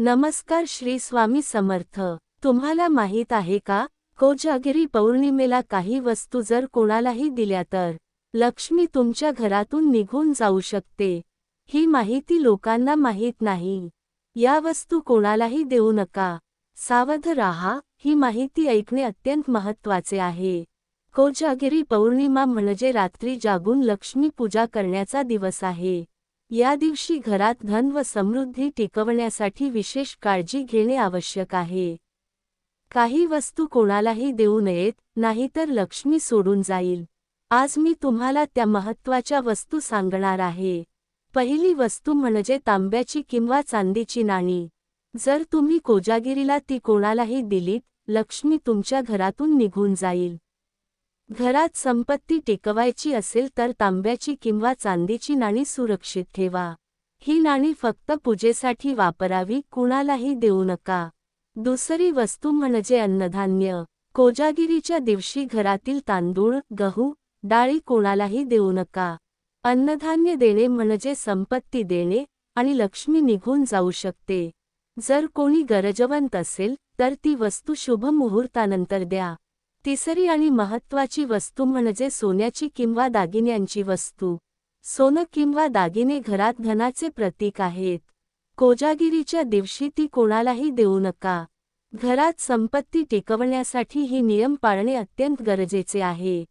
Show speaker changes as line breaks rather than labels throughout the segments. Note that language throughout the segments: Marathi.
नमस्कार श्री स्वामी समर्थ. तुम्हाला माहीत आहे का? कोजागिरी पौर्णिमेला काही वस्तू जर कोणालाही दिल्या तर लक्ष्मी तुमच्या घरातून निघून जाऊ शकते. ही माहिती लोकांना माहीत नाही. या वस्तू कोणालाही देऊ नका. सावध राहा ही माहिती ऐकणे अत्यंत महत्त्वाचे आहे. कोजागिरी पौर्णिमा म्हणजे रात्री जागून लक्ष्मी पूजा करण्याचा दिवस आहे. या दिवशी घरात धन व समृद्धी टिकवण्यासाठी विशेष काळजी घेणे आवश्यक आहे. काही वस्तू कोणालाही देऊ नयेत नाहीतर लक्ष्मी सोडून जाईल. आज मी तुम्हाला त्या महत्त्वाच्या वस्तू सांगणार आहे. पहिली वस्तू म्हणजे तांब्याची किंवा चांदीची नाणी. जर तुम्ही कोजागिरीला ती कोणालाही दिलीत लक्ष्मी तुमच्या घरातून निघून जाईल. घरात संपत्ती टिकवायची असेल तर तांब्याची किंवा चांदीची नाणी सुरक्षित ठेवा. ही नाणी फक्त पूजेसाठी वापरावी कुणालाही देऊ नका. दुसरी वस्तू म्हणजे अन्नधान्य. कोजागिरीच्या दिवशी घरातील तांदूळ गहू डाळी कोणालाही देऊ नका. अन्नधान्य देणे म्हणजे संपत्ती देणे आणि लक्ष्मी निघून जाऊ शकते. जर कोणी गरजवंत असेल तर ती वस्तू शुभ मुहूर्तानंतर द्या. तिसरी आणि महत्त्वाची वस्तू म्हणजे सोन्याची किंवा दागिन्यांची वस्तू. सोनं किंवा दागिने घरात धनाचे प्रतीक आहेत. कोजागिरीच्या दिवशी ती कोणालाही देऊ नका. घरात संपत्ती टिकवण्यासाठी ही नियम पाळणे अत्यंत गरजेचे आहे.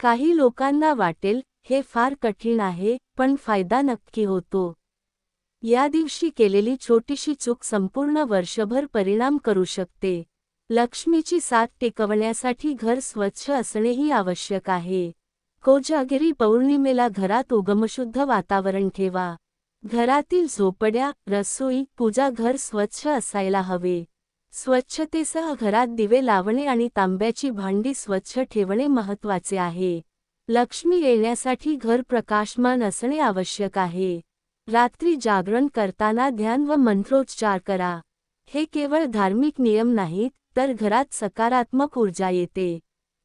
काही लोकांना वाटेल हे फार कठीण आहे पण फायदा नक्की होतो. या दिवशी केलेली छोटीशी चूक संपूर्ण वर्षभर परिणाम करू शकते. लक्ष्मीची साथ टिकवण्यासाठी घर स्वच्छ असणेही आवश्यक आहे. कोजागिरी पौर्णिमेला घरात उगमशुद्ध वातावरण ठेवा. घरातील झोपड्या रसोई पूजा घर स्वच्छ असायला हवे. स्वच्छतेसह घरात दिवे लावणे आणि तांब्याची भांडी स्वच्छ ठेवणे महत्त्वाचे आहे. लक्ष्मी येण्यासाठी घर प्रकाशमान असणे आवश्यक आहे. रात्री जागरण करताना ध्यान व मंत्रोच्चार करा. हे केवळ धार्मिक नियम नाहीत तर घरात सकारात्मक ऊर्जा येते.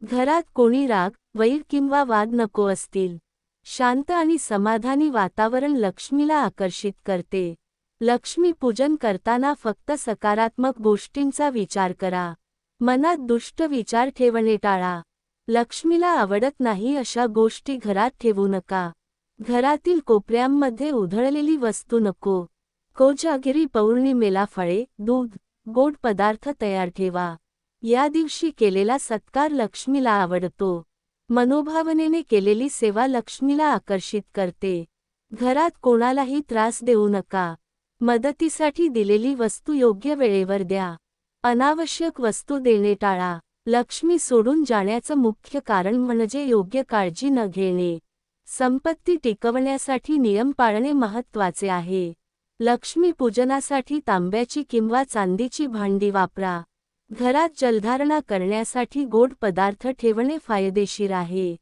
घरात कोणी राग वैर किंवा वाद नको असतील. शांत आणि समाधानी वातावरण लक्ष्मीला आकर्षित करते. लक्ष्मी पूजन करताना फक्त सकारात्मक गोष्टींचा विचार करा. मनात दुष्ट विचार ठेवणे टाळा. लक्ष्मीला आवडत नाही अशा गोष्टी घरात ठेवू नका. घरातील कोपऱ्यांमध्ये उधळलेली वस्तू नको. कोजागिरी पौर्णिमेला फळे दूध गोड पदार्थ तयार ठेवा. या दिवशी केलेला सत्कार लक्ष्मीला आवडतो. मनोभावनेने केलेली सेवा लक्ष्मीला आकर्षित करते. घरात कोणालाही त्रास देऊ नका. मदतीसाठी दिलेली वस्तू योग्य वेळेवर द्या. अनावश्यक वस्तू देणे टाळा. लक्ष्मी सोडून जाण्याचं मुख्य कारण म्हणजे योग्य काळजी न घेणे. संपत्ती टिकवण्यासाठी नियम पाळणे महत्त्वाचे आहे. लक्ष्मी पूजनासाठी तांब्याची किंवा चांदीची भांडी वापरा. घरात जलधारणा करण्यासाठी गोड पदार्थ ठेवणे फायदेशीर आहे.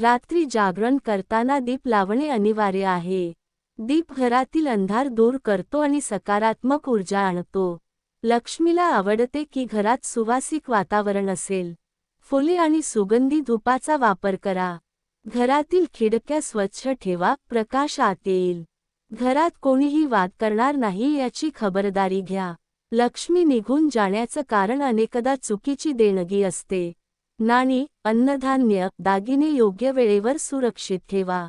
रात्री जागरण करताना दीप लावणे अनिवार्य आहे. दीप घरातील अंधार दूर करतो आणि सकारात्मक ऊर्जा आणतो. लक्ष्मीला आवडते की घरात सुवासिक वातावरण असेल. फुले आणि सुगंधी धुपाचा वापर करा. घरातील खिडक्या स्वच्छ ठेवा प्रकाश आत येईल. घरात कोणीही वाद करणार नाही याची खबरदारी घ्या. लक्ष्मी निघून जाण्याचं कारण अनेकदा चुकीची देणगी असते. नाणी अन्नधान्य दागिने योग्य वेळेवर सुरक्षित ठेवा.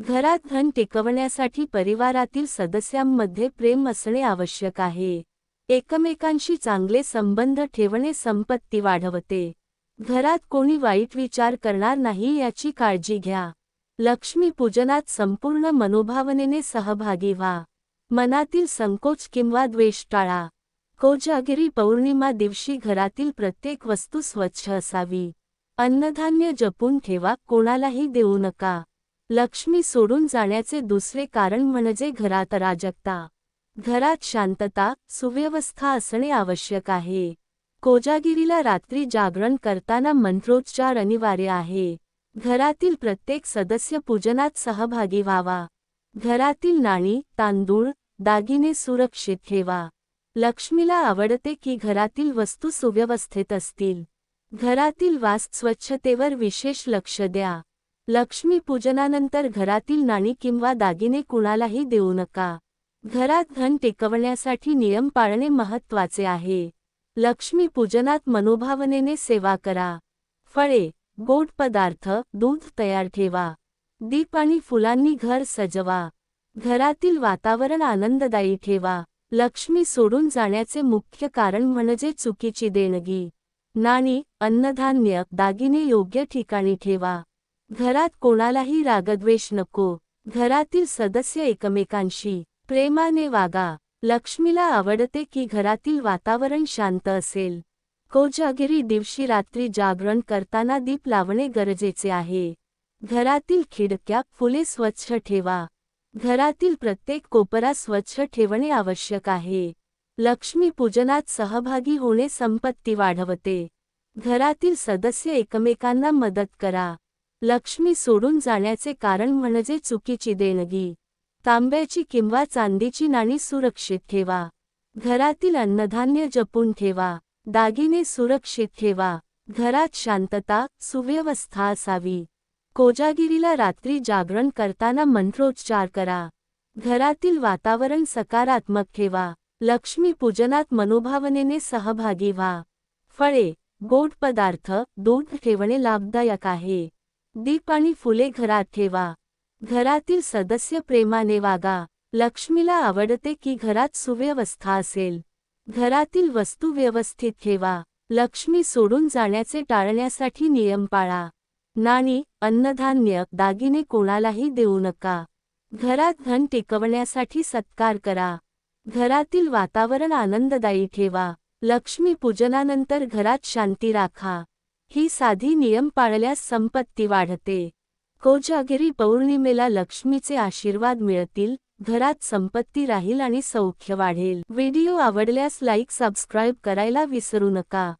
घरात धन टिकवण्यासाठी परिवारातील सदस्यांमध्ये प्रेम असणे आवश्यक आहे. एकमेकांशी चांगले संबंध ठेवणे संपत्ती वाढवते. घरात कोणी वाईट विचार करणार नाही याची काळजी घ्या. लक्ष्मी पूजनात संपूर्ण मनोभावनेने सहभागी व्हा. मनातील संकोच किंवा द्वेष टाळा. कोजागिरी पौर्णिमा दिवशी घरातील प्रत्येक वस्तू स्वच्छ असावी. अन्नधान्य जपून ठेवा कोणालाही देऊ नका. लक्ष्मी सोडून जाण्याचे दुसरे कारण म्हणजे घरात अराजकता. घरात शांतता सुव्यवस्था असणे आवश्यक आहे. कोजागिरीला रात्री जागरण करताना मंत्रोच्चार अनिवार्य आहे. घरातील प्रत्येक सदस्य पूजनात सहभागी व्हावा. घरातील नाणी तांदूळ दागिने सुरक्षित ठेवा. लक्ष्मीला आवडते की घरातील वस्तू सुव्यवस्थेत असतील. घरातील वास स्वच्छतेवर विशेष लक्ष द्या. लक्ष्मी पूजनानंतर घरातील नाणी किंवा दागिने कुणालाही देऊ नका. घरात धन टिकवण्यासाठी नियम पाळणे महत्त्वाचे आहे. लक्ष्मी पूजनात मनोभावनेने सेवा करा. फळे गोड पदार्थ दूध तयार ठेवा. दीप आणि फुलांनी घर सजवा. घरातील वातावरण आनंददायी ठेवा. लक्ष्मी सोडून जाण्याचे मुख्य कारण म्हणजे चुकीची देणगी. नाणी अन्नधान्य दागिने योग्य ठिकाणी ठेवा. घरात कोणालाही रागद्वेष नको. घरातील सदस्य एकमेकांशी प्रेमाने वागा. लक्ष्मीला आवडते की घरातील वातावरण शांत असेल. कोजागिरी दिवशी रात्री जागरण करताना दीप लावणे गरजेचे आहे. घरातील खिडक्या फुले स्वच्छ ठेवा. घरातील प्रत्येक कोपरा स्वच्छ ठेवणे आवश्यक आहे. लक्ष्मी पूजनात सहभागी होणे संपत्ती वाढवते. घरातील सदस्य एकमेकांना मदत करा. लक्ष्मी सोडून जाण्याचे कारण म्हणजे चुकीची देणगी. तांब्याची किंवा चांदीची नाणी सुरक्षित ठेवा. घरातील अन्नधान्य जपून ठेवा. दागिने सुरक्षित ठेवा. घरात शांतता सुव्यवस्था असावी. कोजागिरीला रात्री जागरण करताना मंत्रोच्चार करा. घरातील वातावरण सकारात्मक ठेवा. लक्ष्मी पूजनात मनोभावनेने सहभागी व्हा. फळे गोड पदार्थ दूध ठेवणे लाभदायक आहे. दीप आणि फुले घरात ठेवा. घरातील सदस्य प्रेमाने वागा. लक्ष्मीला आवडते की घरात सुव्यवस्था असेल. घरातील वस्तू व्यवस्थित ठेवा. लक्ष्मी सोडून जाण्याचे टाळण्यासाठी नियम पाळा. नाणी अन्नधान्य दागिने कोणालाही देऊ नका. घरात धन टिकवण्यासाठी सत्कार करा. घरातील वातावरण आनंददायी ठेवा. लक्ष्मी पूजनानंतर घरात शांती राखा. ही साधी नियम पाळल्यास संपत्ती वाढते. कोजागिरी पौर्णिमेला लक्ष्मीचे आशीर्वाद मिळतील. घरात संपत्ती राहील आणि सौख्य वाढेल. व्हिडिओ आवडल्यास लाईक सबस्क्राईब करायला विसरू नका.